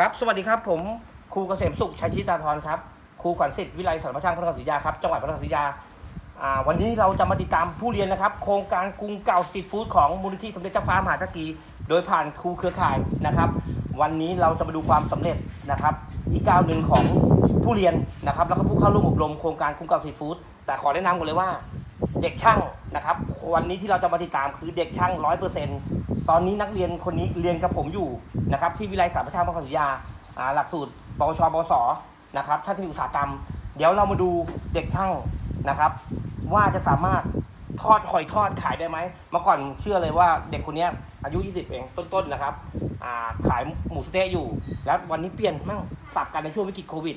ครับ สวัสดีครับ ผมครูเกษมสุขชัยชิตาธรครับ ครูขวัญสิทธิ์วิไลสารพัช่างพระนครศรีอยุธยาครับ จังหวัดพระนครศรีอยุธยาอ่าวันนี้เราจะมาติดตามผู้เรียนนะครับ โครงการกรุงเก่าสตรีทฟู้ดของมูลนิธิสมเด็จเจ้าฟ้ามหาจักรี โดยผ่านครูเครือข่ายนะครับ วันนี้เราจะมาดูความสำเร็จนะครับ อีกก้าวหนึ่งของผู้เรียนนะครับ แล้วก็ผู้เข้าร่วมอบรมโครงการกรุงเก่าสตรีทฟู้ด แต่ขอแนะนำก่อนเลยว่า เด็กช่างนะครับ วันนี้ที่เราจะมาติดตามคือเด็กช่างร้อยเปอร์เซ็นต์ ตอนนี้นักเรียนคนนี้เรียนกับผมอยู่นะครับ ที่วิไลสารประชาพระนครศรีอยุธยาอ่าหลักสูตรปวชปวสนะครับท่านที่อุตสาหกรรม เดี๋ยวเรามาดูเด็กช่างนะครับ ว่าจะสามารถทอดหอยทอดขายได้ไหมเมื่อก่อนเชื่อเลยว่าเด็กคนนี้อายุ 20 เองต้นๆนะครับขายหมูสเต๊ะอยู่ แล้ววันนี้เปลี่ยนมั่งสับกันในช่วงวิกฤตโควิด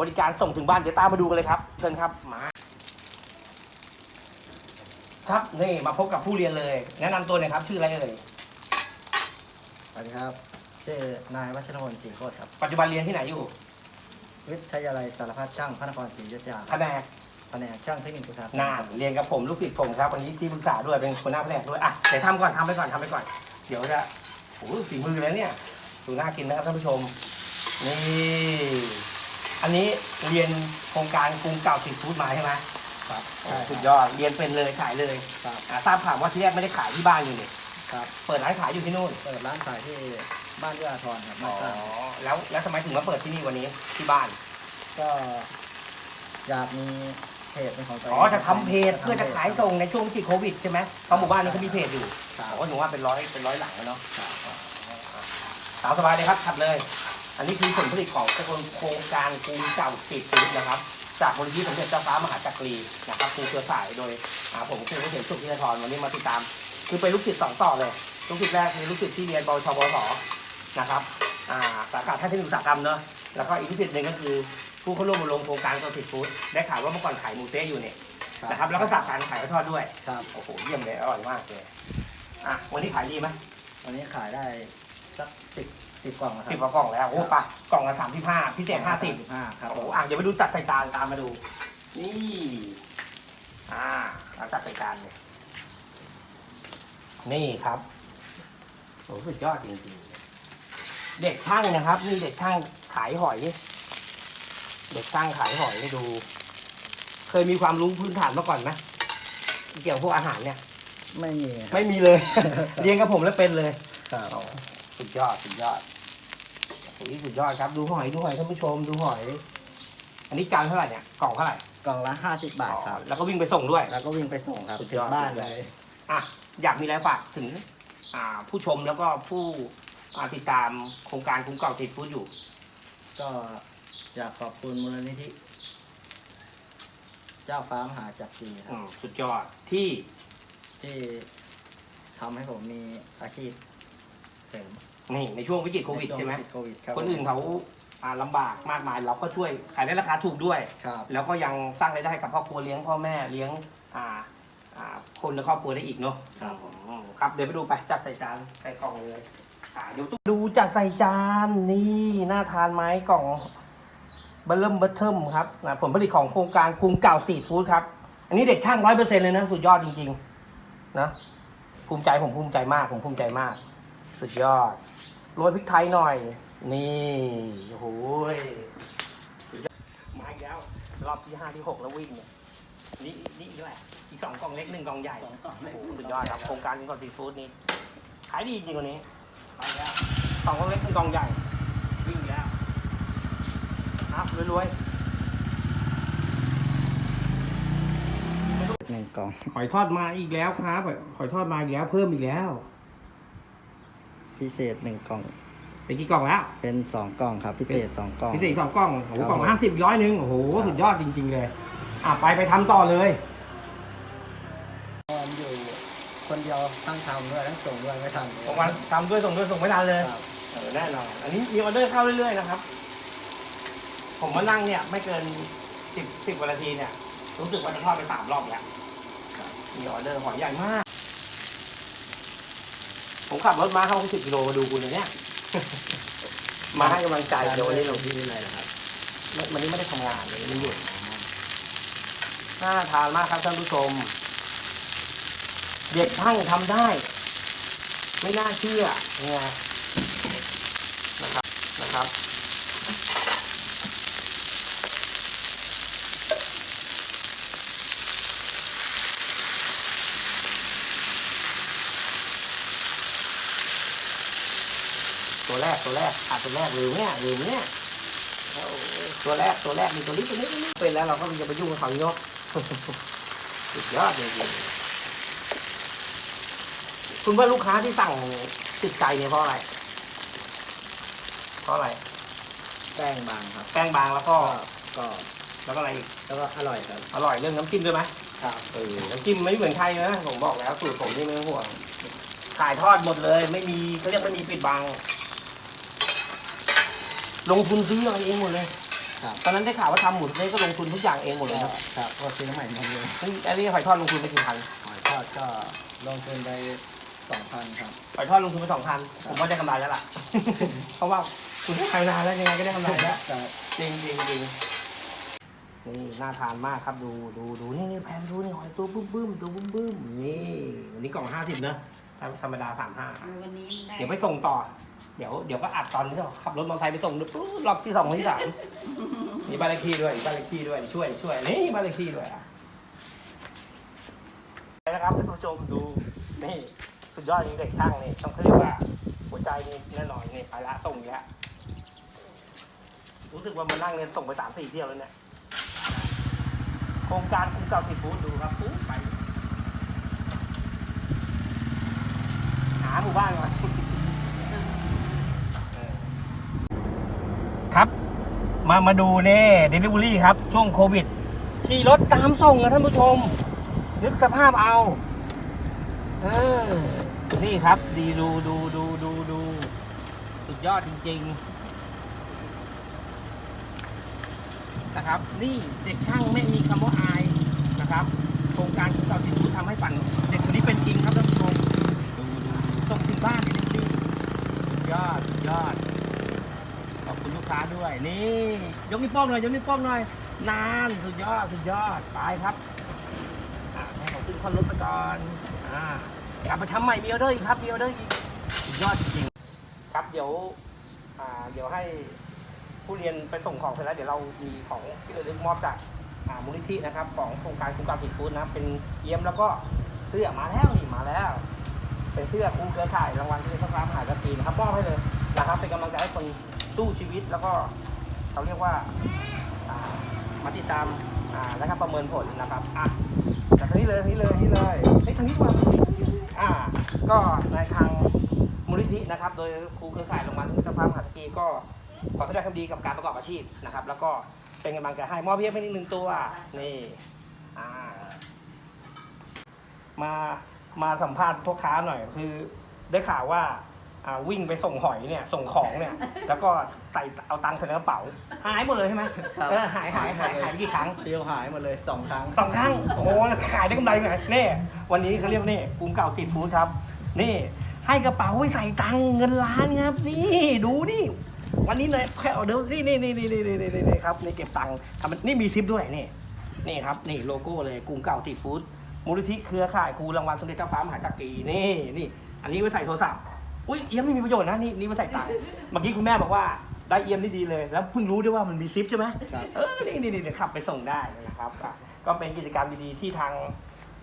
บริการส่งถึงบ้านเดี๋ยวตามมาดูกันเลยครับ เชิญครับมา ครับนี่มาพบกับผู้เรียนเลย แนะนำตัวหน่อยครับ ชื่ออะไรเอ่ยสวัสดีครับชื่อนายวัชรพลศรีโคตรครับ ปัจจุบันเรียนที่ไหนอยู่วิทยาลัยสารพัดช่างพระนครศรีอยุธยาแผนกแผนกช่างเทคนิคอุตสาหกรรมนานเรียนกับผมลูกศิษย์ผมครับวันนี้ที่ปรึกษาด้วยเป็นคนหน้าแผนกด้วยอะเดี๋ยวทำก่อนทำไปก่อนทำไปก่อน เดี๋ยวจะโอ้โหฝีมือแล้วเนี่ยดูน่ากินนะครับท่านผู้ชมนี่อันนี้เรียนโครงการกรุงเก่าสีฟู้ดมาใช่ไหม ครับโอ้ใช่สุดยอดเรียนเป็นเลยขายเลยครับอะทราบข่าวว่าที่แรกไม่ได้ขายที่บ้านอยู่เนี่ยครับเปิดร้านขายอยู่ที่นู่นเปิดร้านขายที่บ้านเอื้ออาทรครับอ๋บ้าอนสร้างแล้วแล้วทำไมถึงมาเปิดที่นี่วันนี้ที่บ้าน ก็อยากมีเพจเป็นของตัวเองอ๋อจะทำเพจเพื่อจะขายส่งในช่วงวิกฤตโควิดใช่ไหมเพราะหมู่บ้านนี้เขามีเพจอยู่ครับผมก็หนูว่าเป็นร้อยเป็นร้อยหลังแล้วเนาะตามสบายเลยครับขัดเลย อันนี้คือผลผลิตของโครงการกรุงเก่าติดฟูดนะครับ จากบริษัทสมเด็จเจ้าฟ้ามหาจักรีนะครับครูเครือข่ายโดยอ่าผมครูเกษมสุขธินทรวันนี้มาติดตาม คือเป็นลูกศิษย์สองต่อเลยลูกศิษย์แรกคือลูกศิษย์ที่เรียนปวชปวสนะครับอ่าสาขาท่าเทคนิคอุตสาหกรรมเนาะแล้วก็อีกลูกศิษย์หนึ่งก็คือ ผู้เข้าร่วมอบรมโครงการกรุงติดฟู้ดได้ข่าวว่าเมื่อก่อนขายหมูเต๊ะอยู่เนี่ยนะครับแล้วก็สาขาขายกระทอดด้วยครับโอ้โหเยี่ยมเลยอร่อยมากเลยอะวันนี้ขายดีไหมวันนี้ขายได้สักสิบ สิบกล่องนะครัสิบกว่ากล่องแล้วโอ้ปะกล่องละสามสิบห้าพิเศษห้าสิบห้าครับโอ้โหอะเดี๋ยวไปดูจัดใส่จานตามมาดู นี่อ่าเราจัดใส่จานเลยนี่ครับโอ้สุดยอดจริงๆ เด็กช่างนะครับนี่เด็กช่างขายหอย เด็กช่างขายหอยให้ดู เคยมีความรู้พื้นฐานมาก่อนไหมเกี่ยวกับพวกอาหารเนี่ย ไม่มีครับไม่มีเลย เรียนกับผมแล้วเป็นเลยครับ สุดยอดสุดยอดโอ้ยสุดยอดครับ ดูหอยดูหอยท่านผู้ชมดูหอย อันนี้จานเท่าไหร่เนี่ยกล่องเท่าไหร่กล่องละห้าสิบบาทครับอ๋อแล้วก็วิ่งไปส่งด้วย แล้วก็วิ่งไปส่งครับสุดถึยงอดบ้านเลย อะอยากมีอะไรฝากถึง อ่า ผู้ชมแล้วก็ผู้อ่าติดตามโครงการคุ้มเก่าติดฟู้ดอยู่ ก็อยากขอบคุณมูลนิธิ เจ้าฟ้ามหาจักรีคอืรับมสุดยอดที่ที่ทำให้ผมมีอาชีพ เสริมนี่ในช่วงวิกฤตโควิดใช่ไหมนช่วงวิกฤตโควิดครับคนอื่นเขาอ่าลำบากมากมาย เราก็ช่วยขายได้ราคาถูกด้วย ครับ แล้วก็ยังสร้างรายได้ให้กับครอบครัวเลี้ยงพ่อแม่เลี้ยงอ่าอ่าคนในครอบครัวได้อีกเนาะครับผม อืมครับเดี๋ยวไปดูไปจัดใส่จานใส่กล่องเลยอ่าเดี๋ยวตู้ดูจัดใส่จานนี่น่าทานไหมกล่องเบลเริ่มเบอร์เทิมครับนะผลผลิตของโครงการกรุงเก่าสตรีทฟู้ดครับ อันนี้เด็กช่างร้อยเปอร์เซ็นเลยนะ สุดยอดจริงๆนะภูมิใจผมภูมิใจมากผมภูมิใจมาก สุดยอด โรยพริกไทยหน่อย นี่โอ้โหยสุดยอดมาอีกแล้ว รอบที่ห้าที่หกแล้ววิ่งเนี่ยนี่นี่อีกแหละอีกสองกล่องเล็กหนึ่งกล่องใหญ่สองกล่องโอ้โหสุดยอดครับโครงการนี้ก่อนซีฟู้ดนี่ขายดีจริงกว่านี้ไปแล้วสองกล่องเล็กหนึ่งกล่องใหญ่ วิ่งอีกแล้วครับรวยหนึ่งกล่องๆหอยทอดมาอีกแล้วครับหอยหอยทอดมาอีกแล้วเพิ่มอีกแล้ว พิเศษหนึ่งกล่อง เป็นกี่กล่องแล้ว เป็นสองกล่องครับ พิเศษสองกล่อง พิเศษอีกสองกล่อง โอ้โหครับกล่องห้าสิบร้อยหนึ่งโอ้โหครับสุดยอดจริง ๆ เลย อะ ไปไปทำต่อเลยตอนอยู่คนเดียวทั้งทำด้วยทั้งส่งด้วยไม่ทันส่งวันทำด้วยส่งด้วยส่งไม่นานเลยครับเออแน่นอน อันนี้มีออเดอร์เข้าเรื่อยๆนะครับ ผมมานั่งเนี่ยไม่เกินสิบสิบกว่านาทีเนี่ยรู้สึกว่าจะทอดไปสามรอบแล้วมีออเดอร์หอยใหญ่มาก ผมขับรถมาเข้าสิบกิโลมาดูคุณอย่างเนี้ยมาให้กำลังใจเดี๋ยววันนี้เราที่นี่เลยนะครับไม่วันนี้ไม่ได้ทำงานเลยมันหยุดน่าทานมากครับท่านผู้ชม เด็กช่างทำได้ ไม่น่าเชื่อไงนะครับนะครับ ตัวแรกตัวแรกขาดตัวแรกลืมเนี่ยลืมเนี่ยโอ้ตัวแรกตัวแรกมีตัวนี้ตัวนี้ตัวนี้เป็นแล้วเราก็จะไปยุ่งกับเขาเนาะสุดยอดจริงๆคุณว่าลูกค้าที่สั่งติดใจเนี่ยเพราะอะไร เพราะอะไร แป้งบางครับ แป้งบางแล้วก็ก็ก็แล้วก็อะไรอีกแล้วก็อร่อยครับอร่อยเรื่องน้ำจิ้มด้วยไหมครับเออน้ำจิ้มไม่เหมือนใครนะผมบอกแล้วสูตรผมนี่ไม่ต้องห่วงถ่ายทอดหมดเลย ไม่มีเขาเรียกไม่มีปิดบัง ลงทุนซื้ออะไรเองหมดเลย ครับ ตอนนั้นได้ข่าวว่าทำหมูเทะก็ลงทุนทุกอย่างเองหมดเลยก็นะครับก็ซื้อใหม่หมดเลยนี่อันนี้หอยทอดลงทุนไปกี่พันหอยทอดก็ลงทุนไปสองพันครับ หอยทอดลงทุนไปสองพันผมว่าได้กำไรแล้วล่ะ เพราะว่าคุณให้ใครนานแล้วยังไงก็ได้กำไรแล้วครับจริงจริงจริงนี่น่าทานมากครับดูดูดูนี่นี่แพนดูนี่หอยตัวบึ้มบึ้มตัวบึ้มบึ้มนี่วันนี้กล่องห้าสิบนะธรรมดาสามห้าวันนี้ได้เดี๋ยวไปส่งต่อ เดี๋ยวเดี๋ยวก็อัดตอนที่เราขับรถมอเตอร์ไซค์ไปส่งปุ๊บรอบที่สองรอบที่สามมีบ้านเลขที่ด้วยมีบ้านเลขที่ด้วยช่วยช่วยนี่บ้านเลขที่ด้วยอะนะครับท่านผู้ชมดูนี่สุดยอดจริงเด็กช่างนี่ต้องเขาเรียกว่าหัวใจนี่แน่นอนนี่ไปละส่งอีกแล้วรู้สึกว่ามันนั่งเรียนส่งไปสามสี่เที่ยวแล้วเนี่ยโครงการคุณเก่าสิฟูดดูครับปุ๊บไปหาหมู่บ้านก่อน ครับ มามาดูเน่เดลิเวอรี่ครับ ช่วงโควิด ขี่รถตามส่งนะท่านผู้ชม นึกสภาพเอาเออนี่ครับดีดูดูดูดูดูสุดยอดจริง ๆ นะครับ นี่เด็กช่างไม่มีคำว่าอายนะครับโครงการคุณเก่าสิฟูดทำให้ฝันเด็กคนนี้เป็นจริงครับท่านผู้ชมดูดูดูส่งถึงบ้านเลยนี่สุดยอดสุดยอด คุณลูกค้าด้วย นี่ ยกนิ้วโป้งหน่อยยกนิ้วโป้งหน่อย นานสุดยอดสุดยอดไปครับอ่าให้ผมขึ้นคนรถไปก่อนอ่ากลับมาทำใหม่มีออเดอร์อีกครับมีออเดอร์อีกสุดยอดจริงครับเดี๋ยวอ่าเดี๋ยวให้ผู้เรียนไปส่งของเสร็จแล้วเดี๋ยวเรามีของที่ระลึกมอบจากอ่ามูลนิธินะครับ ของโครงการคุณการติดฟู้ดนะครับเป็นเยี่ยมแล้วก็เสื้อมาแล้วนี่มาแล้ว เป็นเสื้อครูเครือข่ายรางวัลที่ได้รับมหากรีนะครับมอบให้เลยนะครับเป็นกำลังใจให้คน สู้ชีวิตแล้วก็เขาเรียกว่าามาติดตามอ่าและครับประเมินผลนะครับอะจากนี้เลยนี้เลยนี้เลยเฮ้ยทางนี้กว่าอ่า ก็ในทางมูลนิธินะครับ โดยครูเครือข่ายรางวัลที่ได้รับมหากรีก็ขอแสดงความดีกับการประกอบอาชีพนะครับ แล้วก็เป็นกำลังใจให้มอบเพียงเป็นอีกหนึ่งตัวนี่อ่ามามาสัมภาษณ์พ่อค้าหน่อยคือได้ข่าวว่า อ่าวิ่งไปส่งหอยเนี่ยส่งของเนี่ย แล้วก็ใส่เอาตังค์ใส่ในกระเป๋าหายหมดเลยใช่ไหมครับ เออหายหายหายหายไปกี่ครั้ง เดียวหายหมดเลยสองครั้ง สองครั้ง โอ้โหขายได้กำไรไงนี่วันนี้เขาเรียกว่านี่กรุงเก่าติดฟู้ดครับ นี่ ให้กระเป๋าไว้ใส่ตังค์เงินล้านครับ นี่ดูนี่ วันนี้เลยแค่เอาเดี๋ยวนี่นี่นี่นี่นี่นี่นี่นี่ครับนี่เก็บตังค์ทำมันนี่มีซิปด้วยนี่นี่ครับนี่โลโก้เลยกรุงเก่าติดฟู้ดมูลนิธิเครือข่ายครูรางวัลสมเด็จเจ้าฟ้ามหาจักรีนี่นี่ อันนี้ไว้ใส่โทรศัพท์ อุ้ยเอี้ยมไม่มีประโยชน์นะนี่นี่ไว้ใส่ตังค์เมื่อกี้คุณแม่บอกว่าได้เอี้ยมนี่ดีเลย แล้วเพิ่งรู้ด้วยว่ามันมีซิปใช่ไหมครับ เออนี่นี่นี่เดี๋ยวขับไปส่งได้นะครับอะก็เป็นกิจกรรมดีๆที่ทาง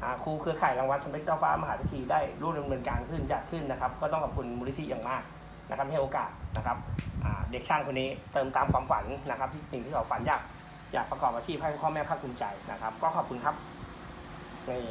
อ่าครูเครือข่ายรางวัลสมเด็จเจ้าฟ้ามหาเศรษฐีได้ร่วมดำเนินการขึ้นจัดขึ้นนะครับ ก็ต้องขอบคุณมูลนิธิอย่างมากนะครับที่ให้โอกาสนะครับอ่าเด็กช่างคนนี้เติมตามความฝันนะครับที่สิ่งที่เขาฝันอยากอยากประกอบอาชีพให้พ่อแม่ภาคภูมิใจนะครับ ก็ขอบคุณครับนี่